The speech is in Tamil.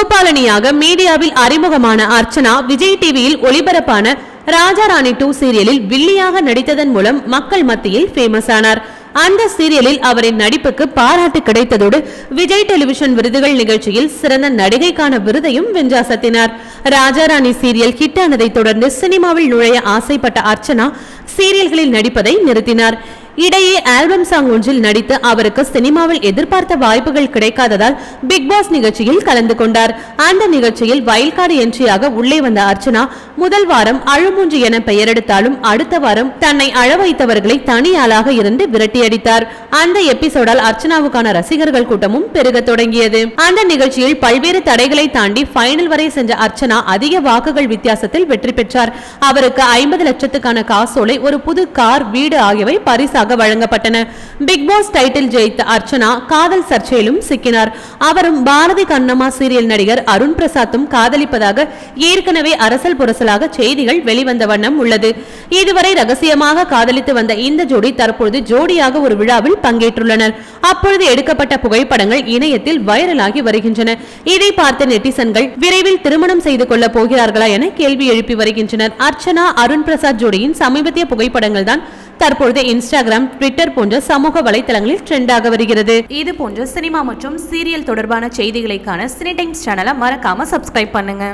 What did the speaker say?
தொகுப்பாளனியாக மீடியாவில் அறிமுகமான அர்ச்சனா விஜய் டிவியில் ஒளிபரப்பான ராஜா ராணி டூ சீரியலில் வில்லியாக நடித்ததன் மூலம் மக்கள் மத்தியில் ஃபேமஸ் ஆனார். அந்த சீரியலில் அவரின் நடிப்புக்கு பாராட்டு கிடைத்ததோடு விஜய் டெலிவிஷன் விருதுகள் நிகழ்ச்சியில் சிறந்த நடிகைக்கான விருதையும் வென்றாசத்தினார். ராஜாராணி சீரியல் ஹிட் ஆனதைத் தொடர்ந்து சினிமாவில் நுழைய ஆசைப்பட்ட அர்ச்சனா சீரியல்களில் நடிப்பதை நிறுத்தினார். இடையே ஆல்பம் சாங் ஒன்றில் நடித்து அவருக்கு சினிமாவில் எதிர்பார்த்த வாய்ப்புகள் கிடைக்காததால் பிக் பாஸ் நிகழ்ச்சியில் கலந்து கொண்டார். அந்த நிகழ்ச்சியில் வயல்காடு என்ட்ரியாக உள்ளே வந்த அர்ச்சனா முதல் வாரம் அழுமூன்று என பெயரெடுத்தாலும் அடுத்த வாரம் தன்னை அழ வைத்தவர்களை தனி ஆளாக இருந்து விரட்டியடித்தார். அந்த எபிசோடால் அர்ச்சனாவுக்கான ரசிகர்கள் கூட்டமும் பெருக தொடங்கியது. அந்த நிகழ்ச்சியில் பல்வேறு தடைகளை தாண்டி ஃபைனல் வரை சென்ற அர்ச்சனா அதிக வாக்குகள் வித்தியாசத்தில் வெற்றி பெற்றார். அவருக்கு ஐம்பது லட்சத்துக்கான காசோலை ஒரு புது கார் வீடு ஆகியவை பரிசாக வழங்கப்பட்டன. பிக் பாஸ் டைட்டில் ஜெயித்த அர்ச்சனா காதல் சர்ச்சையிலும் சிக்கினார். அவரும் பாரதி கண்ணம்மா சீரியல் நடிகர் அருண் பிரசாத்தும் காதலிப்பதாக ஏற்கனவே அரசல் புரசலாக செய்திகள் வெளிவந்த வண்ணம் உள்ளது. இதுவரை ரகசியமாக காதலித்து வந்த இந்த ஜோடி தற்பொழுது ஜோடியாக ஒரு விழாவில் பங்கேற்றுள்ளனர். அப்பொழுது எடுக்கப்பட்ட புகைப்படங்கள் இணையத்தில் வைரலாகி வருகின்றன. இதை பார்த்த நெட்டிசன்கள் விரைவில் திருமணம் செய்து கொள்ள போகிறார்களா என கேள்வி எழுப்பி வருகின்றனர். அர்ச்சனா அருண் பிரசாத் ஜோடியின் சமீபத்திய புகைப்படங்கள் தான் தற்பொழுது இன்ஸ்டாகிராம் ட்விட்டர் போன்ற சமூக வலைதளங்களில் ட்ரெண்டாக வருகிறது. இது போன்ற சினிமா மற்றும் சீரியல் தொடர்பான செய்திகளைக்கான சினி டைம்ஸ் சேனலை மறக்காம சப்ஸ்கிரைப் பண்ணுங்க.